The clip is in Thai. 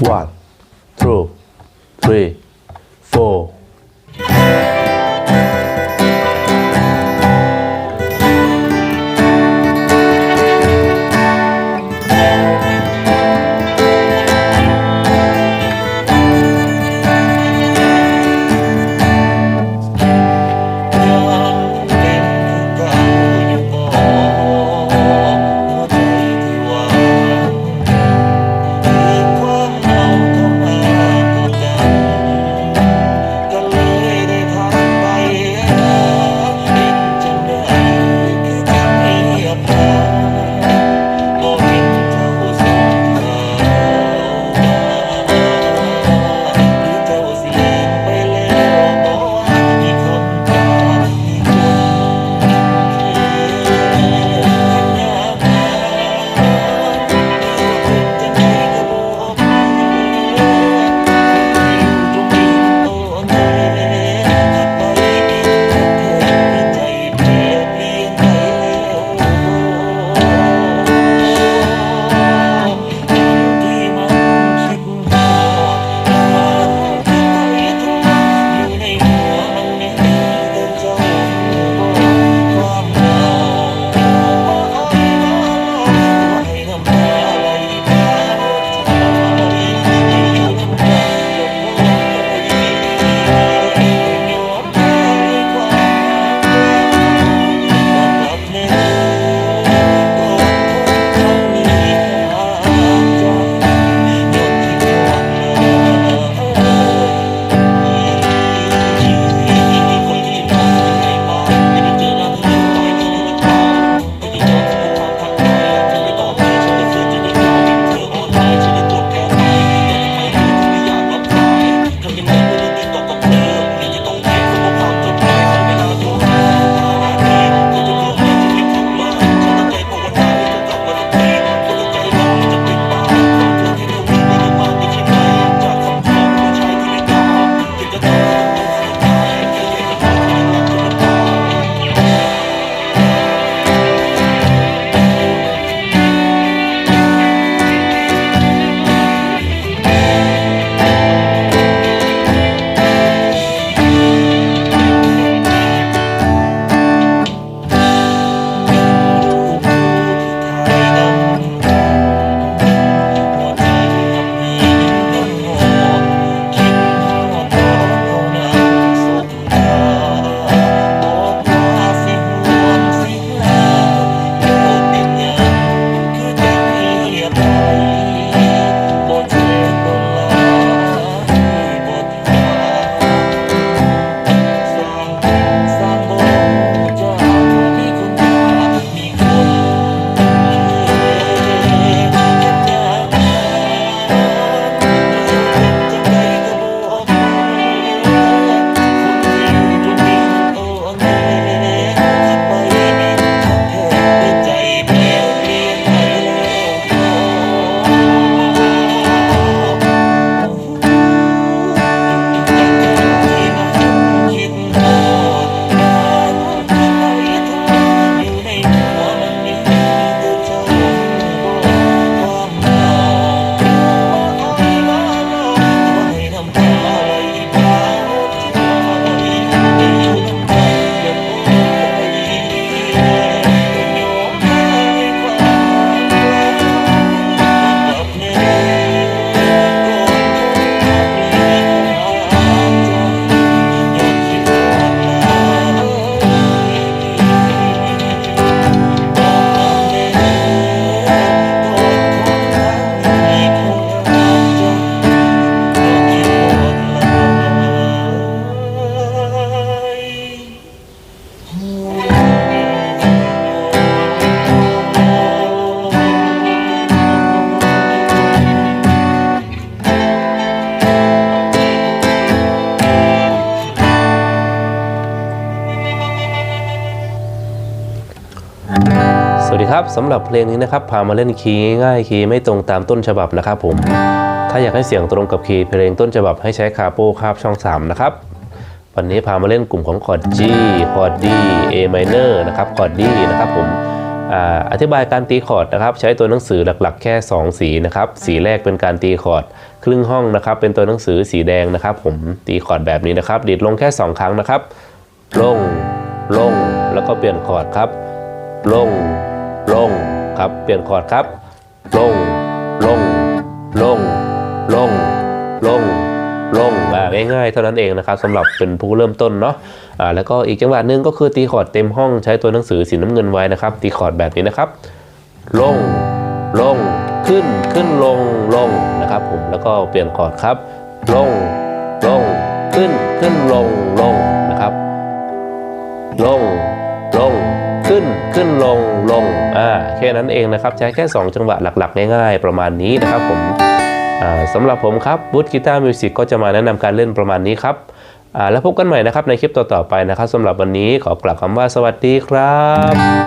one two three ครับสำหรับเพลงนี้นะครับพามาเล่นคีย์ง่ายคีย์ไม่ตรงตามต้นฉบับนะครับผม ถ้าอยากให้เสียงตรงกับคีย์เพลงต้นฉบับให้ใช้คาโปคาบช่อง 3 นะครับ วันนี้พามาเล่นกลุ่มของคอร์ด G คอร์ด D A minor นะครับคอร์ด D นะครับผมออธิบายการตีคอร์ดนะครับ ใช้ตัวหนังสือหลักๆ แค่ 2 สีนะครับ สีแรกเป็นการตีคอร์ดครึ่งห้องนะครับ เป็นตัวหนังสือสีแดงนะครับ ผมตีคอร์ดแบบนี้นะครับ ดีดลงแค่ 2 ครั้งนะครับ ลง ลง แล้วก็เปลี่ยนคอร์ดครับ ลง ครับเปลี่ยนคอร์ดครับ ลง ลง ลง ลง ลง ลงอ่าง่ายๆ เท่านั้นเองนะครับสำหรับเป็นผู้เริ่มต้นเนาะอ่าแล้วก็อีกจังหวะหนึ่งก็คือตีคอร์ดเต็มห้องใช้ตัวหนังสือสีน้ำเงินไว้นะครับ ตีคอร์ดแบบนี้นะครับ ลง ลง ขึ้น ขึ้นลง ลงนะครับผมแล้วก็เปลี่ยนคอร์ดครับ ลง ลง ขึ้น ขึ้นลง ลงนะครับ ลง ขึ้นขึ้นลงลงอ่าแค่นั้นเองนะครับ ใช้แค่ 2 จังหวะหลักๆ ง่ายๆ ประมาณนี้นะครับผมอ่าสำหรับผมครับบูธกีตาร์มิวสิกก็จะมาแนะนำการเล่นประมาณนี้ครับอ่าแล้วพบกันใหม่นะครับในคลิปต่อๆไปนะครับสำหรับวันนี้ขอกล่าวคำว่าสวัสดีครับ